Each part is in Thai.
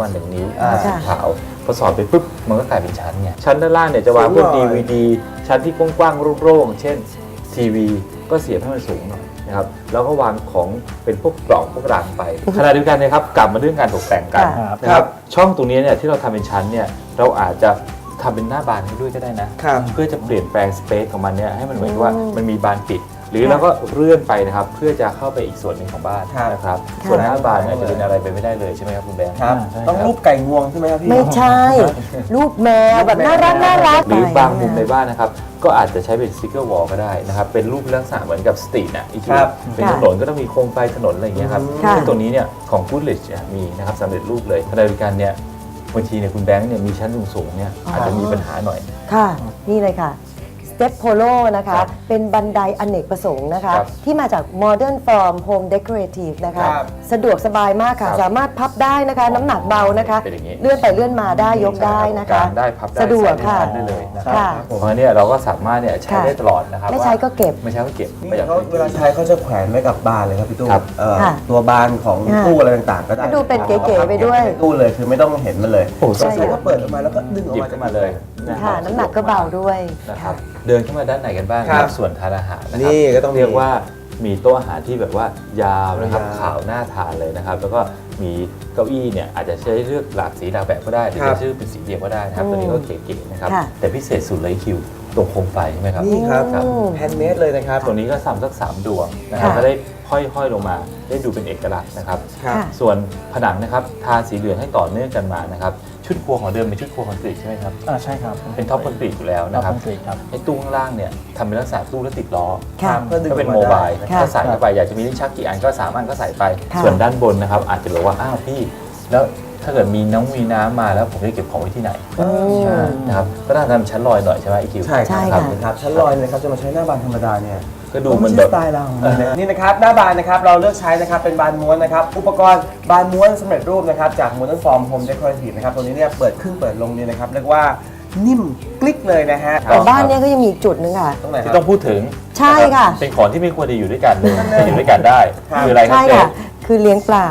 วันหนึ่งนิ้วอ่าสีขาวพอสอดไปปุ๊บมันก็กลายเป็นชั้นไงชั้นด้านล่างเนี่ยจะวางพวกสูงหน่อย DVD ชั้นที่กว้างๆโล่งๆเช่นทีวีก็เสียบให้มันสูงหน่อยนะครับแล้วก็วางของเป็นพวกกล่องพวกรางไปขณะเดียวกันนะครับกลับมาเรื่องการตกแต่งกันค่ะนะครับช่องตรงนี้เนี่ยที่เราทำเป็นชั้นเนี่ยเราอาจจะทำเป็นหน้าบานให้ด้วยก็ได้นะครับ เพื่อจะเปลี่ยนแปลงสเปซของมันเนี่ยให้มันเหมือนกับว่าอืมมันมีบานปิด หรือเราก็เลื่อนไปนะครับเพื่อจะเข้าไปอีกส่วนหนึ่งของบ้านครับนะครับค่ะส่วนหน้าบานเนี่ยจะเป็นอะไรไปไม่ได้เลยใช่ไหมครับคุณแบงค์ครับ ใช่ต้องรูปไก่งวงใช่ไหมครับพี่ ไม่ใช่ รูปแมวแบบน่ารักน่ารักหรือบางมุมในบ้านนะครับก็อาจจะใช้เป็นสติกเกอร์วอลก็ได้นะครับเป็นรูปลักษณะเหมือนกับสตรีทนะอีกทีครับเป็นถนนก็ต้องมีโคมไฟถนนอะไรอย่างเงี้ยครับค่ะ ซึ่งตรงนี้เนี่ยของ Goodrich เนี่ยมีนะครับสำเร็จรูปเลยขณะเดียวกันเนี่ยบางทีเนี่ยคุณแบงค์เนี่ยมีชั้นสูงๆเนี่ยอาจจะมีปัญหาหน่อย ค่ะ นี่เลยค่ะ Step Polo นะคะ ครับเป็นบันไดอเนกประสงค์นะคะ ครับที่มาจาก Modern Form Home Decorative นะคะ ครับสะดวกสบายมากค่ะ ครับสามารถพับได้นะคะ น้ำหนักเบานะคะ เป็นอย่างนี้ เลื่อนไปเลื่อนมาได้ยกได้นะกาคะงได้พับได้สะดวกใส่ในค่ะชั้นได้เลยนะครับค่ะ เพราะฉะนั้นเนี่ยเราก็สามารถเนี่ยใช้ค่ะได้ตลอดนะครับไม่ใช้ก็เก็บ ไม่ใช้ก็เก็บนี่ประหยัดเขาพื้นเวลาที่ใช้เขาจะแขวนไว้กับบานเลยครับพี่ตู้ครับ เอ่อค่ะตัวบานของค่ะตู้อะไรต่างๆ ก็ได้ก็ดูเป็นเก๋ๆไปด้วย ในตู้เลยคือไม่ต้องเห็นมันเลยโอ้โหใช่ใช้ก็เปิดออกมาแล้วก็ดึงออกหยิบมาขึ้นมาเลย นะครัค่ะบน้ำหนักก็เบาด้วยนะครับเดินเข้ามาด้านไหนกันบ้างครับส่วนทานอาหารนะครันี่ก็ต้องมีเรียกว่ามีโต๊ะอาหารที่แบบว่ายาวนะครับยาวขาวน่าทานเลยนะครับ แล้วก็มีเก้าอี้เนี่ยอาจจะใช้เลือกหลากสีหลากแบบก็ได้หรือครับจะชื่อเป็นสีเดียวก็ได้นะครับอืมตัวนี้ก็เก๋ๆนะครับค่ะ แต่พิเศษสุดเลยคิวตรงโคมไฟใช่ไหมครับนี่ครับครับแฮนด์เมดเลยนะครับ ตัวนี้ก็สามสักสามดวงนะครับค่ะ ก็ได้ห้อยๆลงมาได้ดูเป็นเอกลักษณ์นะครับครับ ค่ะ ส่วนผนังนะครับทาสีเหลืองให้ต่อเนื่องกันมานะครับ ชุดครัวของเดิมเป็นชุดครัวคอนกรีตใช่ไหมครับ อ่าใช่ครับเป็นท็อปคอนกรีตอยู่แล้วนะนะคครัรับบคอนกรีตครับ ไอ้ตู้ข้างล่างเนี่ยทำเป็นลักษณะตู้แล้วติดล้อค่ะเพื่อดึงก็เป็นอโมอกมาบายได้ค่ะก็ใส่เข้าไปอยากจะมีลิ้นชักกี่อันก็สามอันก็ใส่ไป ค่ะ ส่วนด้านบนนะครับอาจจะบอกว่าอ้าวพี่ แล้วถ้าเกิดมีน้องมีน้ำมาแล้วผมจะเก็บของไว้ที่ไหนอืมใช่นะครับก็ต้องทำชั้นลอยหน่อยใช่ไหมอีคิวใช่ใช่ครัค่ะบครับชั้นลอยนะครับจะมาใช้หน้าบานธรรมดาเนี่ย ก็ดูเหมือนแบบไใช่สไตล์เรานี่นะครับหน้าบานนะครับเราเลือกใช้นะครับเป็นบานม้วนนะครับอุปกรณ์บานม้วนสำเร็จรูปนะครับจาก Modern Form Home Decorative นะครับตัวนี้เนี่ยเปิดขึ้นเปิดลงเนี่ยนะครับเรียกว่านิ่มกลิกเลยนะฮะแต่บ้านเนี้ยก็ยังมีอีกจุดหนึงค่ะ ตรงไหนคที่รับต้องพูดถึงใช่นรับค่ะเป็นของที่ไม่ควรจะอยู่ด้วยกันเลยแต่อยู่ด้วยกันได้ ครับ คืออะไรครับใช่เจ๊ค่ะ คือเลี้ยงปลา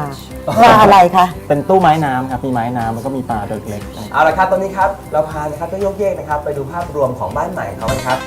ปลาอะไรคะ เป็นตู้ไม้น้ำครับ มีไม้น้ำแล้วก็มีปลาตัวเล็กๆเอาละครับตอนนี้ครับเราพานะครับเจ้าโยกเยกนะครับไปดูภาพรวมของบ้านใหม่เขากันครับ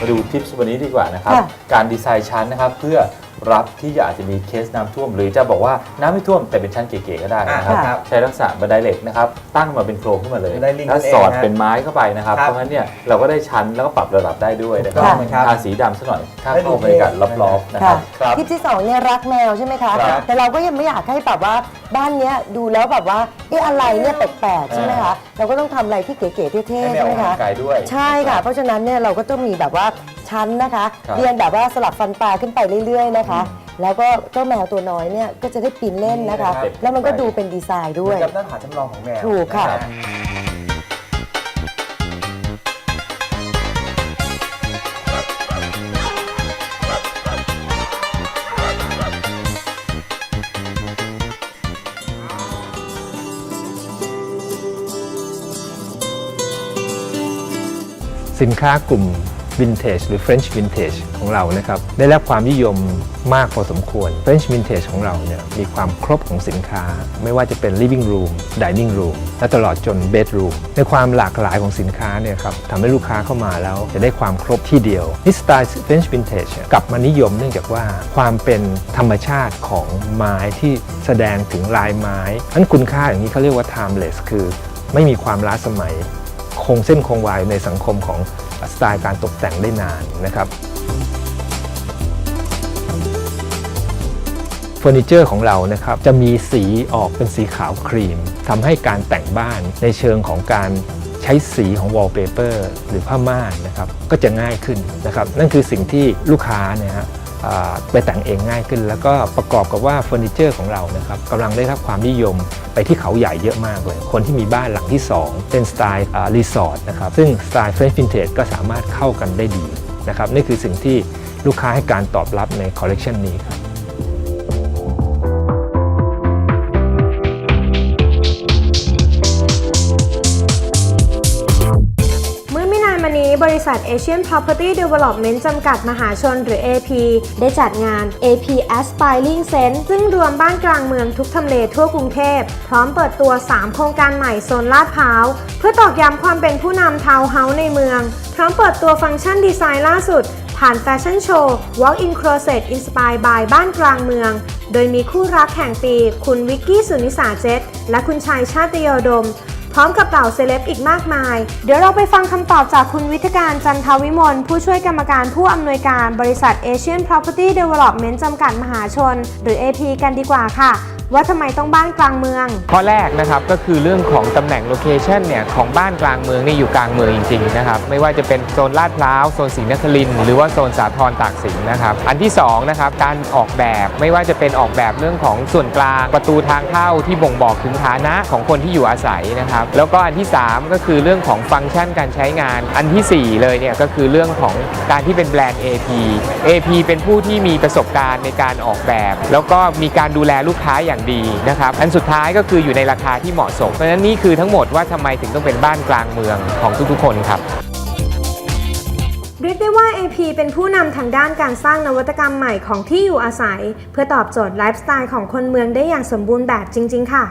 มาดูทิปส์วันนี้ดีกว่านะครับ ค่ะการดีไซน์ชั้นนะครับ เพื่อ รับที่อาจจะมีเคสน้ำท่วม หรือจะบอกว่าน้ำไม่ท่วมแต่เป็นชั้นเก๋ๆก็ได้นะครับอ่าครับใช้ลักษณะบันไดเหล็กนะครับตั้งมาเป็นโครงขึ้นมาเลยบันไดลิงแล้วนั่นเองสอดฮะเป็นไม้เข้าไปนะครับครับเพราะงั้นเนี่ยเราก็ได้ชั้นแล้วก็ปรับระดับได้ด้วยนะครับถูกต้องครับทาสีดำซะหน่อยถ้าให้ดูเข้าบรรยากาศเท่รอบๆนะครับครับ คลิปที่สองเนี่ยรักแมวใช่ไหมคะ ครับ แต่เราก็ยังไม่อยากให้แบบว่าบ้านเนี้ยดูแล้วแบบว่าเอ๊ะอะไรเนี่ยแปลกๆใช่ไหมคะเราก็ต้องทำอะไรที่เก๋ๆเท่ให้ๆแมใช่วไหอมอกกำลัคะ งกายด้วย ใช่ค่ะ เพราะฉะนั้นเนี่ยเราก็ต้องมีแบบว่าชั้นนะคะ ครับเรียนแบบว่าสลับฟันปลาขึ้นไปเรื่อยๆนะคะ แล้วก็เจ้าแมวตัวน้อยเนี่ยก็จะได้ปีนเล่นนะคะ นี่นะครับ แล้วมันก็ดูเป็นดีไซน์เหด้มืวอย นกับหน้าผาจำลองของแมวถูกค่ะนฮสินค้ากลุ่ม Vintage หรือ French Vintage ของเรานะครับได้รับความนิยมมากพอสมควร French Vintage ของเราเนี่ยมีความครบของสินค้า ไม่ว่าจะเป็น Living Room Dining Room และตลอดจน Bedroom ในความหลากหลายของสินค้าเนี่ยครับทำให้ลูกค้าเข้ามาแล้วจะได้ความครบที่เดียวนี่สไตล์ French Vintage เนี่ยกลับมานิยมเนื่องจากว่าความเป็นธรรมชาติของไม้ที่แสดงถึงลายไม้นั้นคุณค่าอย่างนี้เขาเรียกว่า timeless คือไม่มีความล้าสมัย คงเส้นคงวายในสังคมของสไตล์การตกแต่งได้นานนะครับเฟอร์นิเจอร์ของเรานะครับจะมีสีออกเป็นสีขาวครีมทำให้การแต่งบ้านในเชิงของการใช้สีของวอลเปเปอร์หรือผ้าม่านนะครับก็จะง่ายขึ้นนะครับนั่นคือสิ่งที่ลูกค้าเนยฮะ ไปแต่งเองง่ายขึ้น แล้วก็ประกอบกับว่าเฟอร์นิเจอร์ของเรานะครับกำลังได้รับความนิยมไปที่เขาใหญ่เยอะมากเลย คนที่มีบ้านหลังที่ 2 เป็นสไตล์รีสอร์ทนะครับซึ่งสไตล์เฟรนช์ฟินเทจก็สามารถเข้ากันได้ดีนะครับนี่คือสิ่งที่ลูกค้าให้การตอบรับในคอลเลกชันนี้ครับานมานี้บริษัท Asian Property Development จำกัดมหาชนหรือ AP ได้จัดงาน AP Aspiring Sense ซึ่งรวมบ้านกลางเมืองทุกทำเลทั่วกรุงเทพ พร้อมเปิดตัว 3 โครงการใหม่โซนลาดพร้าว เพื่อตอกย้ำความเป็นผู้นำทาวน์เฮาส์ในเมือง พร้อมเปิดตัวฟังก์ชันดีไซน์ล่าสุด ผ่านแฟชั่นโชว์ Walk-in Closet Inspired by บ้านกลางเมืองโดยมีคู่รักแห่งปี คุณวิกกี้สุนิสาเจตและคุณชายชาติโยดม ร้อมกับเหล่าเซเลบอีกมากมาย เดี๋ยวเราไปฟังคำตอบจากคุณวิทยการจันทวิมล ผู้ช่วยกรรมการผู้อำนวยการบริษัท Asian Property Development จำกัดมหาชน หรือ AP กันดีกว่าค่ะ ว่าทำไมต้องบ้านกลางเมือง ข้อแรกนะครับก็คือเรื่องของตำแหน่งโลเคชันเนี่ยของบ้านกลางเมืองนี่อยู่กลางเมืองจริงๆนะครับไม่ว่าจะเป็นโซนลาดพร้าวโซนศรีนครินทร์หรือว่าโซนสาทรตากสินนะครับอันที่สองนะครับการออกแบบไม่ว่าจะเป็นออกแบบเรื่องของส่วนกลางประตูทางเข้าที่บ่งบอกถึงฐานะของคนที่อยู่อาศัยนะครับแล้วก็อันที่สามก็คือเรื่องของฟังก์ชันการใช้งาน อันที่สี่เลยเนี่ยก็คือเรื่องของการที่เป็นแบรนด์ AP AP เป็นผู้ที่มีประสบการณ์ในการออกแบบ แล้วก็มีการดูแลลูกค้าอย่างดีนะครับอันสุดท้ายก็คืออยู่ในราคาที่เหมาะสม เพราะฉะนั้นนี่คือทั้งหมดว่าทำไมถึงต้องเป็นบ้านกลางเมืองของทุกๆ คนครับเรียกได้ว่า AP เป็นผู้นำทางด้านการสร้างนวัตกรรมใหม่ของที่อยู่อาศัย เพื่อตอบโจทย์ไลฟ์สไตล์ของคนเมืองได้อย่างสมบูรณ์แบบจริง ๆ ค่ะ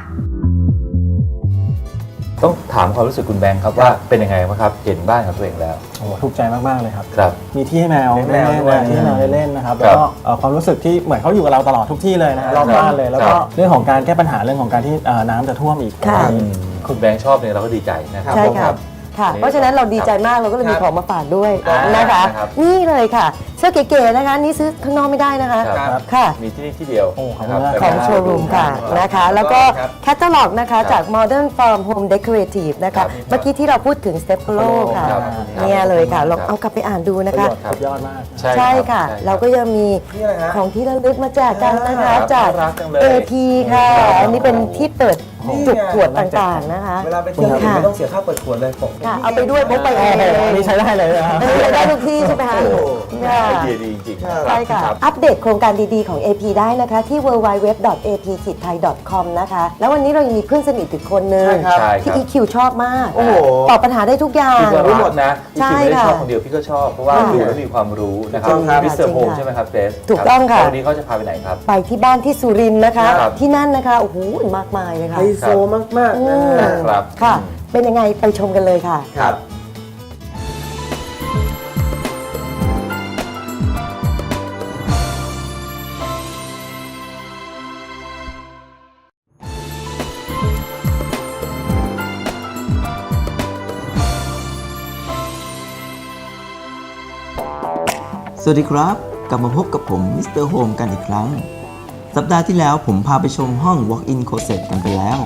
ต้องถามความรู้สึกคุณแบงค์ครับว่าเป็นยังไงบ้างครับเห็นบ้านของตัวเองแล้วโอ้โหถูกใจมากๆเลยครับ ครับ มีที่ให้แมวให้แมเล่วนด้วยๆที่ให้แมวได้เล่นนะครับครัแล้วบก็เอ่อ ความรู้สึกที่เหมือนเขาอยู่กับเราตลอดทุกที่เลยนะฮะรอบบ้านเลย แล้วก็ครับเรื่องของการแก้ปัญหาเรื่องของการที่เอ่อน้ำจะท่วมอีกค่ะอืมคุณแบงค์ชอบเนี่ยเราก็ดีใจนะครับใช่ผมค่ะ ค่ะ เพราะฉะนั้นเราดีใจมากเราก็เลยมีของมาฝากด้วยอ่านนะคะนะครับ นี่เลยค่ะ เสื้อเก๋ๆนะคะ นี่ซื้อข้างนอกไม่ได้นะคะ ครับ ค่ะ มีที่นี่ที่เดียวโอ้ขอบคุณนะมากรับของโชว์รูมค่ะนะคะ แล้วก็แคตตาล็อกนะคะจาก Modern Farm Home Decorative นะครัคะ บเมื่อกี้ที่เราพูดถึง s t e p l o ค่ะ ครับเนี่ยเลยค่ะ ลองครับเอากลับไปอ่านดูนะคะสุดยอดมาก ใช่ค่ะเราก็ยังมีนี่อะไรฮะของที่ระลึกมาแจกกันนะคะ ครับจาก น่ารักจังเลย AP ค่ะครับอันนี้เป็นที่เปิด นี่ไงจุดขวดต่างๆนะคะ เวลาไปเที่ยวค่ะไม่ต้องเสียค่าเปิดขวดเลยผม ค่ะ เอาไปด้วยพกไปเองเลยอันนี้ใช้ได้เลยนะครับอันนี้ใช้ได้ทุกที่ใช่ไหมคะโอ้โห ค่ะ ไอเดียดีจริงๆรับใช่ค่ะ รับ อัปเดตโครงการดี ๆ ของ AP ได้นะคะ ที่ www.ap-thai.com นะคะ แล้ววันนี้เรายังมีเพื่อนสนิทอีกคนนึง ใช่ครับ ใช่คที่รับ EQ ชอบมาก โอ้โห ตอบปัญหาได้ทุกอย่าง พี่ก็รู้หมดนะใช่พี่คิดไม่ได้ค่ะชอบคนเดียวพี่ก็ชอบเพราะว่าค่ะดูแล้วมีความรู้นะครับจริงค่ะมิสเตอร์จริงโฮมค่ะใช่ไหมครับเกรซถูกต้องค่ะแล้ววันนี้เขาจะพาไปไหนครับ ไปที่บ้านที่สุรินทร์นะคะ ครับ ที่นั่นนะคะ โอ้โห มากมายเลยค่ะ ไฮโซมากอืๆนะมฮะ ครับ ค่ะอืมเป็นยังไงไปชมกันเลยค่ะ ครับ สวัสดีครับ กลับมาพบกับผมมิสเตอร์โฮมกันอีกครั้ง สัปดาห์ที่แล้วผมพาไปชมห้อง Walk-in Closet กันไปแล้ว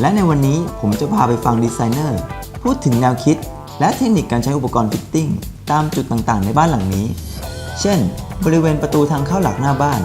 และในวันนี้ผมจะพาไปฟังดีไซเนอร์พูดถึงแนวคิด และเทคนิคการใช้อุปกรณ์ฟิตติ้งตามจุดต่างๆ ในบ้านหลังนี้ เช่น บริเวณประตูทางเข้าหลักหน้าบ้าน